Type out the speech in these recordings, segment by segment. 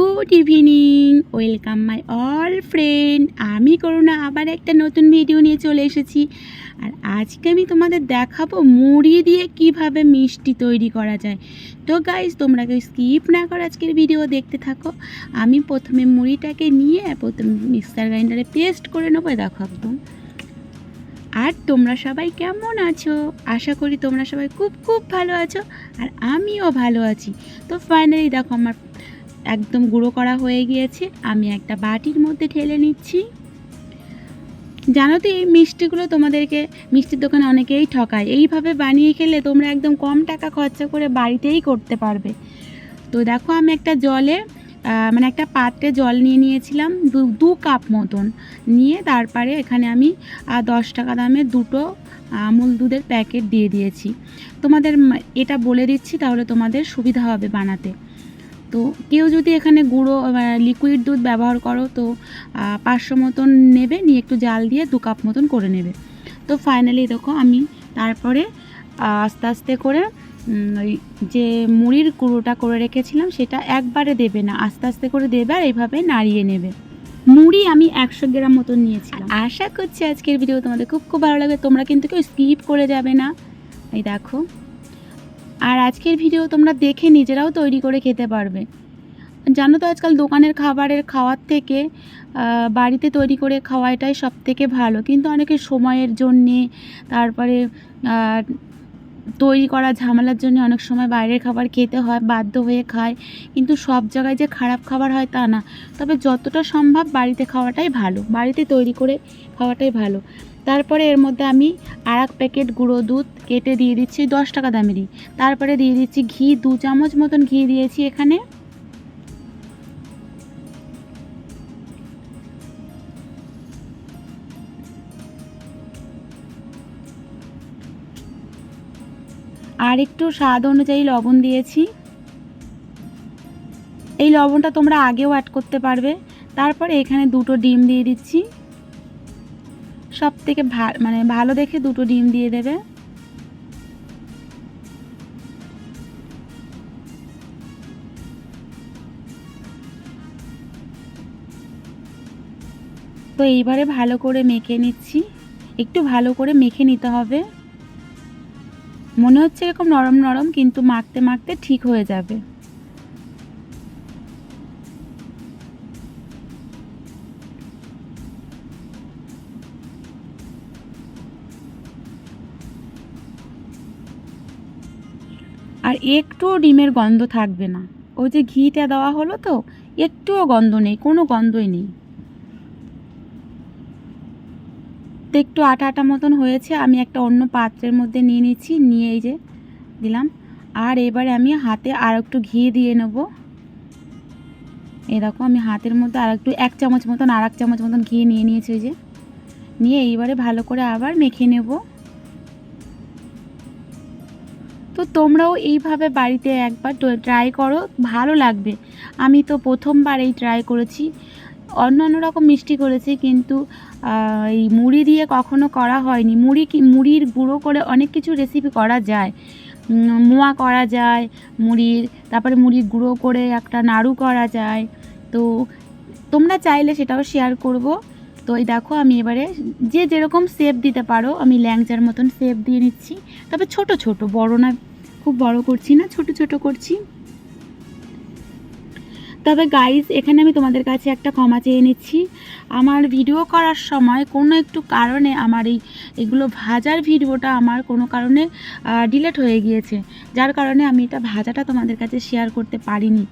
Good evening welcome my all friend আমি করুণা আবার একটা নতুন ভিডিও নিয়ে চলে এসেছি। আর আজকে আমি তোমাদের দেখাবো মুড়ি দিয়ে কীভাবে মিষ্টি তৈরি করা যায়। তো গাইজ তোমরা কেউ স্কিপ না করে আজকের ভিডিও দেখতে থাকো। আমি প্রথমে মুড়িটাকে নিয়ে, প্রথমে মিক্সার গ্রাইন্ডারে পেস্ট করে নেব দেখো একদম। আর তোমরা সবাই কেমন আছো? আশা করি তোমরা সবাই খুব খুব ভালো আছো। আর আমিও ভালো আছি। তো ফাইনালি দেখো আমার একদম গুঁড়ো করা হয়ে গিয়েছে। আমি একটা বাটির মধ্যে ঢেলে নিচ্ছি। জানো তো এই মিষ্টিগুলো তোমাদেরকে, মিষ্টির দোকানে অনেকেই ঠকায়। এইভাবে বানিয়ে খেলে তোমরা একদম কম টাকা খরচা করে বাড়িতেই করতে পারবে। তো দেখো আমি একটা জলে মানে একটা পাত্রে জল নিয়ে নিয়েছিলাম দু দু কাপ মতন। নিয়ে তারপরে এখানে আমি দশ টাকা দামে দুটো আমুল দুধের প্যাকেট দিয়ে দিয়েছি। তোমাদের এটা বলে দিচ্ছি, তাহলে তোমাদের সুবিধা হবে বানাতে। তো কেউ যদি এখানে গুঁড়ো লিকুইড দুধ ব্যবহার করো, তো পাঁচশো মতন নেবে, নিয়ে একটু জাল দিয়ে দু কাপ মতন করে নেবে। তো ফাইনালি দেখো আমি তারপরে আস্তে আস্তে করে ওই যে মুড়ির গুঁড়োটা করে রেখেছিলাম, সেটা একবারে দেবে না, আস্তে আস্তে করে দেবে আর এইভাবে নাড়িয়ে নেবে। মুড়ি আমি একশো গ্রাম মতন নিয়েছিলাম। আশা করছি আজকের ভিডিও তোমাদের খুব খুব ভালো লাগবে, তোমরা কিন্তু কেউ স্কিপ করে যাবে না। এই দেখো। আর আজকের ভিডিও তোমরা দেখে নিজেরাও তৈরি করে খেতে পারবে। জানো তো আজকাল দোকানের খাবারের খাওয়ার থেকে বাড়িতে তৈরি করে খাওয়াটাই সব থেকে ভালো। কিন্তু অনেকে সময়ের জন্যে, তারপরে তৈরি করা ঝামেলার জন্য অনেক সময় বাইরের খাবার খেতে হয়, বাধ্য হয়ে খায়। কিন্তু সব জায়গায় যে খারাপ খাবার হয় তা না। তবে যতটা সম্ভব বাড়িতে খাওয়াটাই ভালো। বাড়িতে তৈরি করে খাওয়াটাই ভালো। তারপরে এর মধ্যে আমি আর এক প্যাকেট গুঁড়ো দুধ কেটে দিয়ে দিচ্ছি দশ টাকা দামেরই। তারপরে দিয়ে দিচ্ছি ঘি, দু চামচ মতন ঘি দিয়েছি এখানে। আর একটু স্বাদ অনুযায়ী লবণ দিয়েছি। এই লবণটা তোমরা আগেও অ্যাড করতে পারবে। তারপরে এখানে দুটো ডিম দিয়ে দিচ্ছি। সব থেকে মানে ভালো দেখে দুটো ডিম দিয়ে দেবে। তো এইবারে ভালো করে মেখে নিচ্ছি। একটু ভালো করে মেখে নিতে হবে। মনে হচ্ছে এরকম নরম নরম, কিন্তু মাখতে মাখতে ঠিক হয়ে যাবে। আর একটুও ডিমের গন্ধ থাকবে না। ওই যে ঘিটা দেওয়া হলো তো, একটুও গন্ধ নেই, কোনো গন্ধই নেই। তো একটু আটা আটা মতন হয়েছে, আমি একটা অন্য পাত্রের মধ্যে নিয়ে নিচ্ছি, নিয়ে এই যে দিলাম। আর এবারে আমি হাতে আর একটু ঘি দিয়ে নেব। দেখো, আমি হাতের মধ্যে আর একটু এক চামচ মতন, আর এক চামচ মতন ঘি নিয়ে নিয়েছি যে। নিয়ে এইবারে ভালো করে আবার মেখে নেব। তোমরাও এইভাবে বাড়িতে একবার ট্রাই করো, ভালো লাগবে। আমি তো প্রথমবার এই ট্রাই করেছি। অন্যান্য রকম মিষ্টি করেছি কিন্তু এই মুড়ি দিয়ে কখনো করা হয়নি। মুড়ি কি, মুড়ির গুঁড়ো করে অনেক কিছু রেসিপি করা যায়। মোয়া করা যায় মুড়ির, তারপরে মুড়ির গুঁড়ো করে একটা নাড়ু করা যায়। তো তোমরা চাইলে সেটাও শেয়ার করব। তো এই দেখো, আমি এবারে যে যেরকম শেপ দিতে পারো, আমি ল্যাংচার মতন শেপ দিয়ে নিচ্ছি। তবে ছোট ছোট, বড় না খুব বড় করছি না ছোট ছোট করছি। তবে গাইজ এখানে আমি তোমাদের কাছে একটা ক্ষমা চেয়ে নিচ্ছি। আমার ভিডিও করার সময় কোনো একটু কারণে আমার এই, এগুলো ভাজার ভিডিওটা আমার কোনো কারণে ডিলেট হয়ে গিয়েছে। যার কারণে আমি এটা ভাজাটা তোমাদের কাছে শেয়ার করতে পারিনি।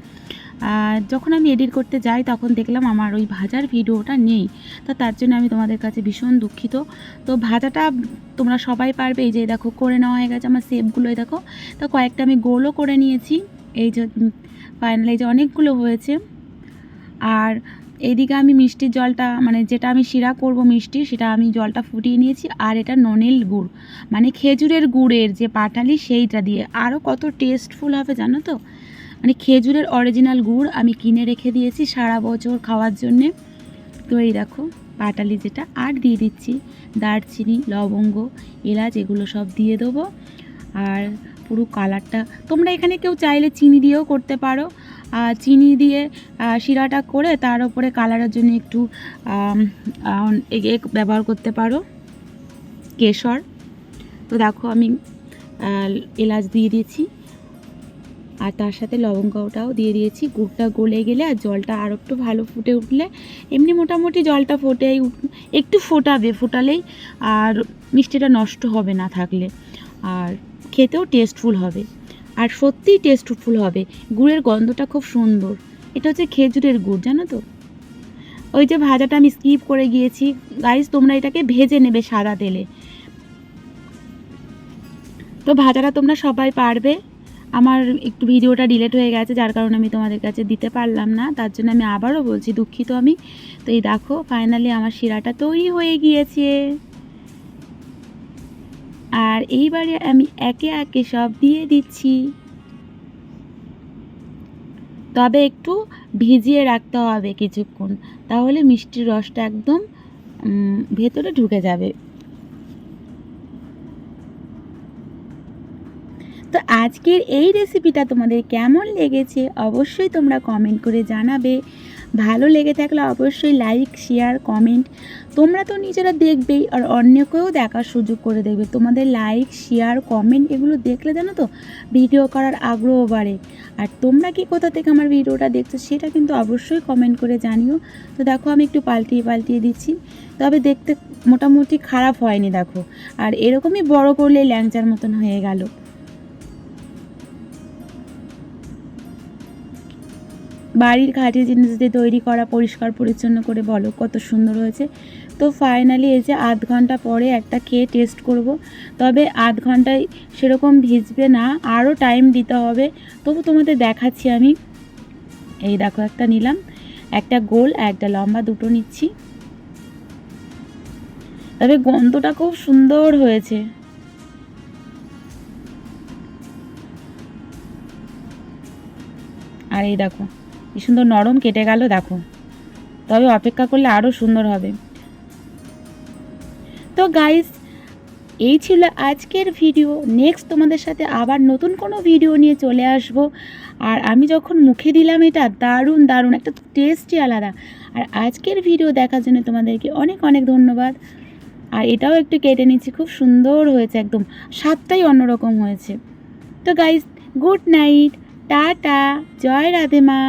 যখন আমি এডিট করতে যাই, তখন দেখলাম আমার ওই ভাজার ভিডিওটা নেই। তো তার জন্য আমি তোমাদের কাছে ভীষণ দুঃখিত। তো ভাজাটা তোমরা সবাই পারবে। এই যে দেখো, করে নেওয়া হয়ে গেছে। আমার সেপগুলোই দেখো। তো কয়েকটা আমি গোলও করে নিয়েছি। এই যে ফাইনালি যে অনেকগুলো হয়েছে। আর এইদিকে আমি মিষ্টির জলটা মানে যেটা আমি শিরা করব মিষ্টি, সেটা আমি জলটা ফুটিয়ে নিয়েছি। আর এটা ননেল গুড় মানে খেজুরের গুড়ের যে পাটালি, সেইটা দিয়ে। আরও কত টেস্টফুল হবে জানো তো? মানে খেজুরের অরিজিনাল গুড় আমি কিনে রেখে দিয়েছি সারা বছর খাওয়ার জন্যে। তো এই দেখো, পাটালি যেটা, আর দিয়ে দিচ্ছি। দারচিনি, লবঙ্গ, এলাচ, এগুলো সব দিয়ে দেবো। আর পুরো কালারটা। তোমরা এখানে কেউ চাইলে চিনি দিয়েও করতে পারো। চিনি দিয়ে শিরাটা করে তার উপরে কালারের জন্য একটু ব্যবহার করতে পারো। কেশর। তো দেখো আমি এলাচ দিয়ে দিয়েছি। আর তার সাথে লবঙ্গটাও দিয়ে দিয়েছি। গুড়টা গলে গেলে আর জলটা আরও একটু ভালো ফুটে উঠলে, এমনি মোটামুটি জলটা ফোটে একটু ফোটাবে, ফোটালেই আর মিষ্টিটা নষ্ট হবে না থাকলে। আর খেতেও টেস্টফুল হবে। আর সত্যিই টেস্টফুল হবে। গুড়ের গন্ধটা খুব সুন্দর। এটা হচ্ছে খেজুরের গুড়, জানো তো? ওই যে ভাজাটা আমি স্কিপ করে গিয়েছি। গাইস তোমরা এটাকে ভেজে নেবে সাদা তেলে। তো ভাজাটা তোমরা সবাই পারবে। আমার একটু ভিডিওটা ডিলেট হয়ে গেছে, যার কারণে আমি তোমাদের কাছে দিতে পারলাম না। তার জন্য আমি আবারও বলছি, দুঃখিত আমি। তো এই দেখো ফাইনালি আমার শিরাটা তৈরি হয়ে গিয়েছে। আর এইবারে আমি একে একে সব দিয়ে দিচ্ছি। তবে একটু ভিজিয়ে রাখতে হবে কিছুক্ষণ, তাহলে মিষ্টির রসটা একদম ভেতরে ঢুকে যাবে। তো আজকের এই রেসিপিটা তোমাদের কেমন লেগেছে অবশ্যই তোমরা কমেন্ট করে জানাবে। ভালো লেগে থাকলে অবশ্যই লাইক শেয়ার কমেন্ট তোমরা তো নিজেরা দেখবেই আর অন্যকেও দেখার সুযোগ করে দেখবে। তোমাদের লাইক শেয়ার কমেন্ট এগুলো দেখলে জানো তো ভিডিও করার আগ্রহ বাড়ে। আর তোমরা কি কোথা থেকে আমার ভিডিওটা দেখছ সেটা কিন্তু অবশ্যই কমেন্ট করে জানিও। তো দেখো আমি একটু পাল্টিয়ে পাল্টিয়ে দিচ্ছি। তবে দেখতে মোটামুটি খারাপ হয়নি দেখো। আর এরকমই বড় করলে ল্যাংচার মতন হয়ে গেল। বাড়ির খাঁটি জিনিস দিয়ে তৈরি করা, পরিষ্কার পরিচ্ছন্ন করে বলো কত সুন্দর হয়েছে। তো ফাইনালি এই যে আধ ঘণ্টা পরে একটা খেয়ে টেস্ট করব। তবে আধ ঘন্টায় সেরকম ভিজবে না, আরও টাইম দিতে হবে। তবু তোমাদের দেখাচ্ছি আমি। এই দেখো একটা নিলাম, একটা গোল, একটা লম্বা দুটো নিচ্ছি। তবে গন্ধটা খুব সুন্দর হয়েছে। আর এই দেখো কি সুন্দর নরম কেটে গেল, দেখো। তবে অপেক্ষা করলে আরও সুন্দর হবে। তো গাইস এই ছিল আজকের ভিডিও নেক্সট তোমাদের সাথে আবার নতুন কোনো ভিডিও নিয়ে চলে আসব। আর আমি যখন মুখে দিলাম এটা, দারুণ দারুণ, একটা টেস্টই আলাদা। আর আজকের ভিডিও দেখার জন্য তোমাদেরকে অনেক অনেক ধন্যবাদ। আর এটাও একটু কেটে নিচ্ছি, খুব সুন্দর হয়েছে একদম। স্বাদটাই অন্যরকম হয়েছে। তো গাইস গুড নাইট টাটা, জয় রাধে মা।